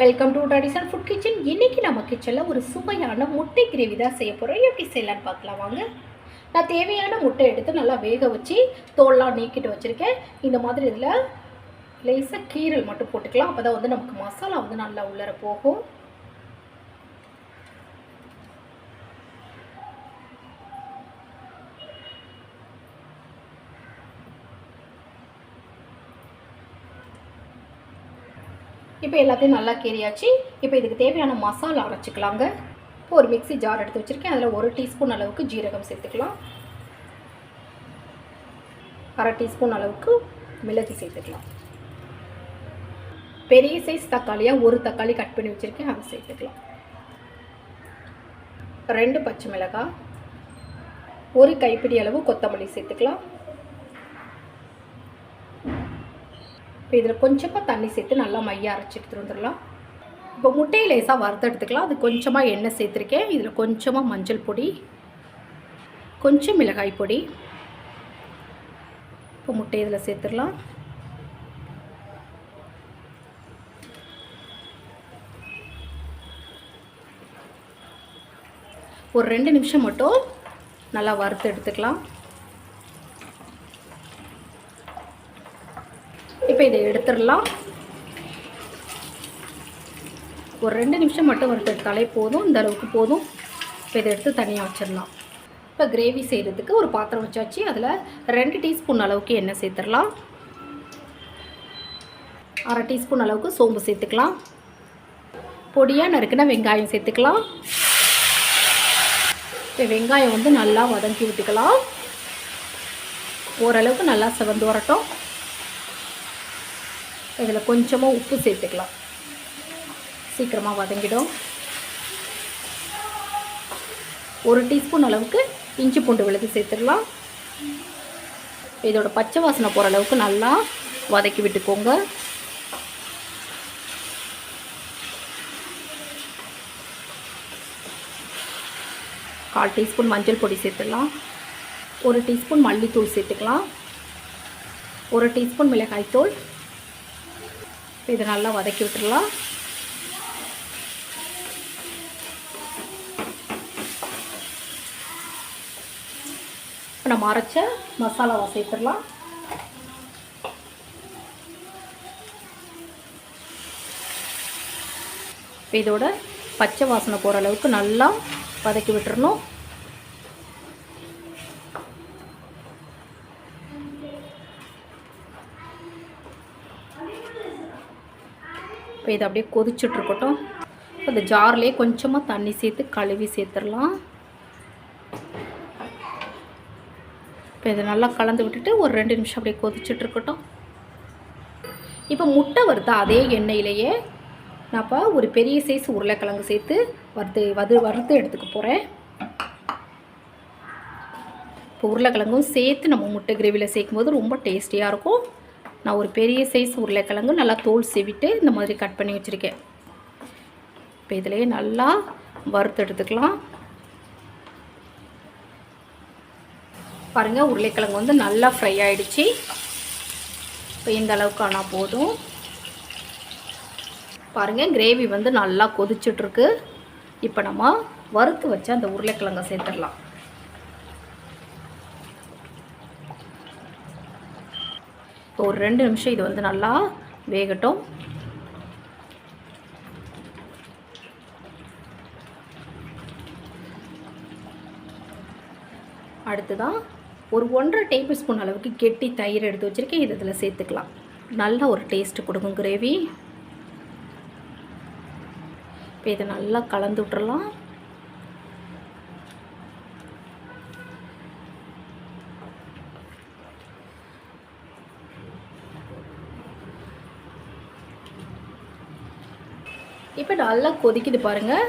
Welcome to traditional food kitchen இன்றைக்கி நம்ம கிச்சனில் ஒரு சுவையான முட்டை கிரேவி தான் செய்ய போகிறோம் எப்படி செய்யலான்னு பார்க்கலாம் வாங்க. நான் தேவையான முட்டை எடுத்து நல்லா வேக வச்சு தோல்லாம் நீக்கிட்டு வச்சுருக்கேன். இந்த மாதிரி இதில் லேசாக கீரல் மட்டும் போட்டுக்கலாம். அப்போ தான் வந்து நமக்கு மசாலா வந்து நல்லா உள்ளர போகும். இப்போ எல்லாத்தையும் நல்லா கீறியாச்சு. இப்போ இதுக்கு தேவையான மசாலா அரைச்சிக்கலாங்க. இப்போ ஒரு மிக்ஸி ஜார் எடுத்து வச்சுருக்கேன். அதில் ஒரு டீஸ்பூன் அளவுக்கு ஜீரகம் சேர்த்துக்கலாம். அரை டீஸ்பூன் அளவுக்கு மிளகு சேர்த்துக்கலாம். பெரிய சைஸ் தக்காளியாக ஒரு தக்காளி கட் பண்ணி வச்சுருக்கேன். அதை சேர்த்துக்கலாம். ரெண்டு பச்சை மிளகாய். ஒரு கைப்பிடி அளவு கொத்தமல்லி சேர்த்துக்கலாம். இப்போ இதில் கொஞ்சமாக தண்ணி சேர்த்து நல்லா மைய அரைச்சி எடுத்துகிட்டு வந்துடலாம். இப்போ முட்டையை லேசாக வறுத்து எடுத்துக்கலாம். அது கொஞ்சமாக எண்ணெய் சேர்த்துருக்கேன். இதில் கொஞ்சமாக மஞ்சள் பொடி கொஞ்சம் மிளகாய் பொடி. இப்போ முட்டை இதில் சேர்த்துடலாம். ஒரு ரெண்டு நிமிஷம் மட்டும் நல்லா வறுத்து எடுத்துக்கலாம். இப்போ இதை எடுத்துடலாம். ஒரு ரெண்டு நிமிஷம் மட்டும் வறுத்து எடுத்தாலே போதும் இந்த அளவுக்கு போதும். இப்போ இதை எடுத்து தனியாக வச்சிடலாம். இப்போ கிரேவி செய்கிறதுக்கு ஒரு பாத்திரம் வச்சாச்சு. அதில் ரெண்டு டீஸ்பூன் அளவுக்கு எண்ணெய் சேர்த்துடலாம். அரை டீஸ்பூன் அளவுக்கு சோம்பு சேர்த்துக்கலாம். பொடியாக நறுக்கின வெங்காயம் சேர்த்துக்கலாம். இப்போ வெங்காயம் வந்து நல்லா வதக்கி விட்டுக்கலாம். ஓரளவுக்கு நல்லா செவந்து வரட்டும். இதில் கொஞ்சமாக உப்பு சேர்த்துக்கலாம். சீக்கிரமாக வதங்கிடும். ஒரு டீஸ்பூன் அளவுக்கு இஞ்சி பூண்டு விழுது சேர்த்துடலாம். இதோட பச்சை வாசனை போகிற அளவுக்கு நல்லா வதக்கி விட்டுக்கோங்க. கால் டீஸ்பூன் மஞ்சள் பொடி சேர்த்துடலாம். ஒரு டீஸ்பூன் மல்லித்தூள் சேர்த்துக்கலாம். ஒரு டீஸ்பூன் மிளகாய்த்தூள். இதை நல்லா வதக்கி விட்டுடலாம். இப்போ நம்ம அரைச்ச மசாலாவை சேர்த்துடலாம். இப்போ இதோட பச்சை வாசனை போகிற அளவுக்கு நல்லா வதக்கி விட்டுறணும். இப்போ இதை அப்படியே கொதிச்சுட்ருக்கட்டும். இப்போ இந்த ஜார்லேயே கொஞ்சமாக தண்ணி சேர்த்து கழுவி சேர்த்துடலாம். இப்போ இதை நல்லா கலந்து விட்டுட்டு ஒரு ரெண்டு நிமிஷம் அப்படியே கொதிச்சுட்ருக்கட்டும். இப்போ முட்டை வறுத்த அதே எண்ணெயிலேயே நான் இப்போ ஒரு பெரிய சைஸ் உருளைக்கிழங்கு சேர்த்து வறுத்து வது வறுத்து எடுத்துக்க போகிறேன் இப்போ உருளைக்கிழங்கும் சேர்த்து நம்ம முட்டை கிரேவியில் சேர்க்கும்போது ரொம்ப டேஸ்டியாக இருக்கும். நான் ஒரு பெரிய சைஸ் உருளைக்கிழங்கு நல்லா தோல் செவிட்டு இந்த மாதிரி கட் பண்ணி வச்சுருக்கேன். இப்போ இதிலேயே நல்லா வறுத்து எடுத்துக்கலாம். பாருங்கள் உருளைக்கிழங்கு வந்து நல்லா ஃப்ரை ஆகிடுச்சு இப்போ இந்த அளவுக்கு ஆனால் போதும். பாருங்கள் கிரேவி வந்து நல்லா கொதிச்சுட்ருக்கு இப்போ நம்ம வறுத்து வச்சு அந்த உருளைக்கிழங்கை சேர்த்துடலாம். இப்போ ஒரு ரெண்டு நிமிஷம் இது வந்து நல்லா வேகட்டும். அடுத்ததான் ஒரு ஒன்றரை டேபிள் ஸ்பூன் அளவுக்கு கெட்டி தயிர் எடுத்து வச்சுருக்கேன். இது இதில் சேர்த்துக்கலாம். நல்லா ஒரு டேஸ்ட்டு கொடுக்கும் கிரேவி. இப்போ இதை நல்லா கலந்து விட்றலாம் இப்போ நல்லா கொதிக்குது பாருங்கள்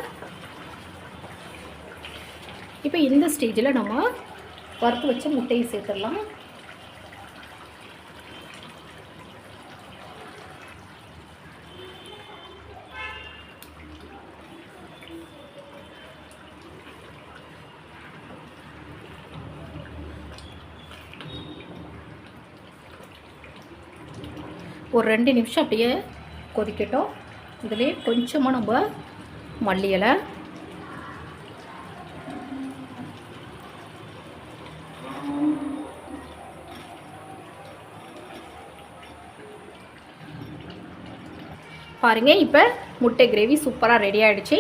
இப்போ இந்த ஸ்டேஜில் நம்ம வறுத்து வச்ச முட்டையை சேர்த்துடலாம். ஒரு ரெண்டு நிமிஷம் அப்படியே கொதிக்கட்டும். இதுலேயே கொஞ்சமாக நம்ம மல்லி இலை. பாருங்க இப்போ முட்டை கிரேவி சூப்பராக ரெடி ஆயிடுச்சு.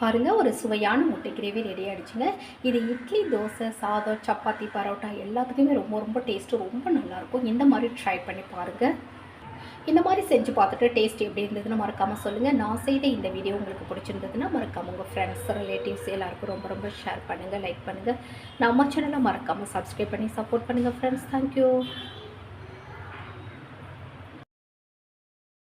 பாருங்கள் ஒரு சுவையான முட்டை கிரேவி ரெடி ஆகிடுச்சுங்க இது இட்லி தோசை சாதம் சப்பாத்தி பரோட்டா எல்லாத்துக்குமே ரொம்ப ரொம்ப டேஸ்ட்டு ரொம்ப நல்லாயிருக்கும். இந்த மாதிரி ட்ரை பண்ணி பாருங்கள் இந்த மாதிரி செஞ்சு பார்த்துட்டு டேஸ்ட் எப்படி இருந்ததுன்னு மறக்காமல் சொல்லுங்கள் நான் செய்த இந்த வீடியோ உங்களுக்கு பிடிச்சிருந்ததுன்னா மறக்காமல் உங்கள் ஃப்ரெண்ட்ஸ் ரிலேட்டிவ்ஸ் எல்லாருக்கும் ரொம்ப ரொம்ப ஷேர் பண்ணுங்கள் லைக் பண்ணுங்கள் நம்ம சேனலை மறக்காமல் சப்ஸ்கிரைப் பண்ணி சப்போர்ட் பண்ணுங்கள் ஃப்ரெண்ட்ஸ் தேங்க்யூ